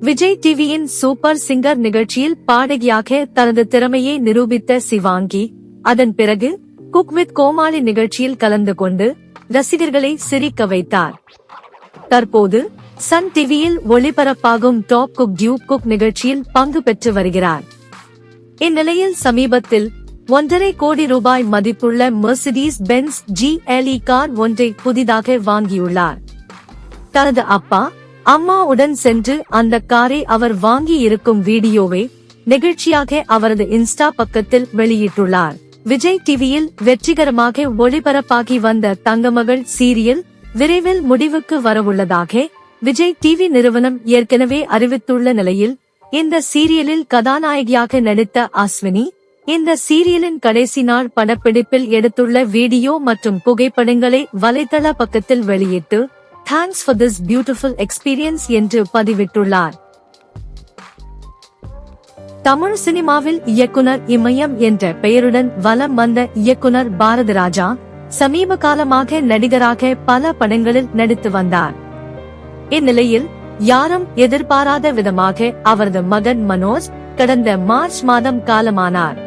விஜய் டிவியின் super singer நிகழ்ச்சியில் பாடகியாக தனது திறமையை நிரூபித்த சிவாங்கி அதன் பிறகு குக் வித் கோமாளி நிகழ்ச்சியில் கலந்து கொண்டு ரசிகர்களை சிரிக்க வைத்தார். தற்போது சன் டிவியில் ஒளிபரப்பாகும் டாப் குக் டியூப் குக் நிகழ்ச்சியில் பங்கு பெற்று வருகிறார். இந்நிலையில் சமீபத்தில் ஒன்றரை கோடி ரூபாய் மதிப்புள்ள மெர்சிடிஸ் பென்ஸ் ஜிஎல்இ கார் ஒன்றை புதிதாக வாங்கியுள்ளார். தனது அப்பா அம்மாவுடன் சென்று அந்த காரை அவர் வாங்கி இருக்கும் வீடியோவை நிகழ்ச்சியாக அவரது இன்ஸ்டா பக்கத்தில் வெளியிட்டுள்ளார். விஜய் டிவியில் வெற்றிகரமாக ஒளிபரப்பாகி வந்த தங்கமகள் சீரியல் விரைவில் முடிவுக்கு வரவுள்ளதாக விஜய் டிவி நிறுவனம் ஏற்கனவே அறிவித்துள்ள நிலையில் இந்த சீரியலில் கதாநாயகியாக நடித்த அஸ்வினி இந்த சீரியலின் கடைசி நாள் படப்பிடிப்பில் எடுத்துள்ள வீடியோ மற்றும் புகைப்படங்களை வலைதள பக்கத்தில் வெளியிட்டு thanks for this beautiful experience என்று பதிவிட்டுள்ளார். தமிழ் சினிமாவில் இயக்குனர் இமயம் என்ற பெயருடன் வலம் வந்த இயக்குனர் பாரதிராஜா சமீப காலமாக நடிகராக பல படங்களில் நடித்து வந்தார். இந்நிலையில் யாரும் எதிர்பாராத விதமாக அவரது மகன் மனோஜ் கடந்த மார்ச் மாதம் காலமானார்.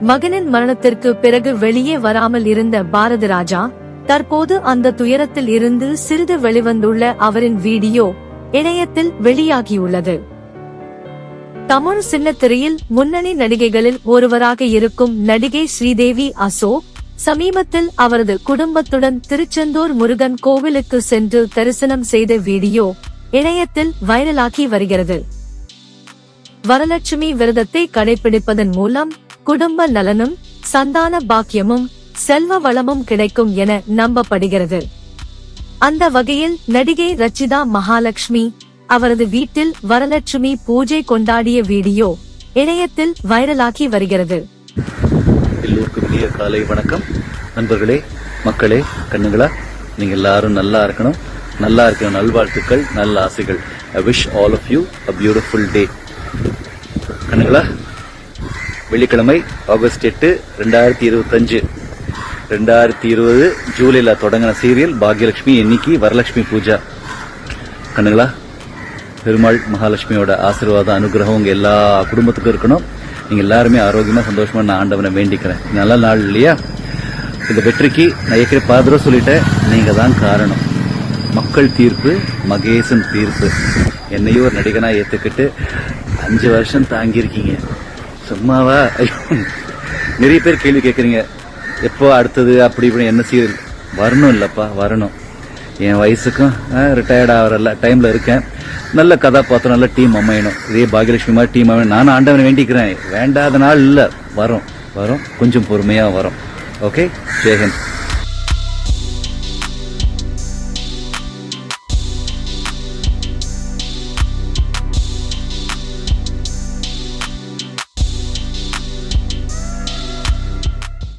மகனின் மரணத்திற்கு பிறகு வெளியே வராமல் இருந்த பாரதி ராஜா தற்போது அந்த துயரத்தில் இருந்து சிறிது வெளிவந்துள்ள அவரின் வீடியோ இணையத்தில் வெளியாகியுள்ளது. தமிழ் சின்னத்திரையில் முன்னணி நடிகைகளில் ஒருவராக இருக்கும் நடிகை ஸ்ரீதேவி அசோக் சமீபத்தில் அவரது குடும்பத்துடன் திருச்செந்தூர் முருகன் கோவிலுக்கு சென்று தரிசனம் செய்த வீடியோ இணையத்தில் வைரலாகி வருகிறது. வரலட்சுமி விரதத்தை கடைபிடிப்பதன் மூலம் குடும்ப நலனும் சந்தான பாக்கியமும் செல்வ வளமும் கிடைக்கும் என நம்பப்படுகிறது. அந்த வகையில் நடிகை ரச்சிதா மகாலட்சுமி அவரது வீட்டில் வரலட்சுமி பூஜை கொண்டாடிய வீடியோ இணையத்தில் வைரலாகி வருகிறது. எல்லோருக்கும் இனிய காலை வணக்கம். நண்பர்களே மக்களே கண்ணுங்களா நீங்க எல்லாரும் நல்லா இருக்கணும். நல்லா இருக்கிற நல்வாழ்த்துக்கள் நல்ல ஆசைகள். I wish all of you a beautiful day கண்ணுங்களா வெள்ளிக்கிழமை ஆகஸ்ட் எட்டு ரெண்டாயிரத்தி இருபத்தஞ்சு. ரெண்டாயிரத்தி இருபது ஜூலைல தொடங்கின சீரியல் பாக்யலட்சுமி இன்னைக்கு வரலட்சுமி பூஜா. கண்ணுங்களா? பெருமாள் மகாலட்சுமியோட ஆசீர்வாதம் அனுகிரகம் உங்க எல்லா குடும்பத்துக்கும் இருக்கணும். நீங்க எல்லாருமே ஆரோக்கியமா சந்தோஷமா நான் ஆண்டவனை வேண்டிக்கிறேன். நல்ல நாள் இல்லையா? இந்த வெற்றிக்கு நான் ஏற்கனவே பல தடவை சொல்லிட்டேன். நீங்க தான் காரணம். மக்கள் தீர்ப்பு மகேசன் தீர்ப்பு. என்னையும் ஒரு நடிகனா ஏத்துக்கிட்டு அஞ்சு வருஷம் தாங்கியிருக்கீங்க. சும்மாவா? நிறைய பேர் கேள்வி கேட்குறீங்க எப்போ அடுத்தது அப்படி இப்படி என்ன செய்ய வரணும் இல்லைப்பா வரணும். என் வயசுக்கும் ரிட்டையர்ட் ஆகிறல்ல டைமில் இருக்கேன். நல்ல கதாபாத்திரம் நல்ல டீம் அமையணும். இதே பாகியலட்சுமி மாதிரி டீம் அமையணும். நானும் ஆண்டவனை வேண்டிக்கிறேன். வேண்டாத நாள் இல்லை. வரும். வரும். கொஞ்சம் பொறுமையாக வரும். ஓகே ஜெயஹிந்த்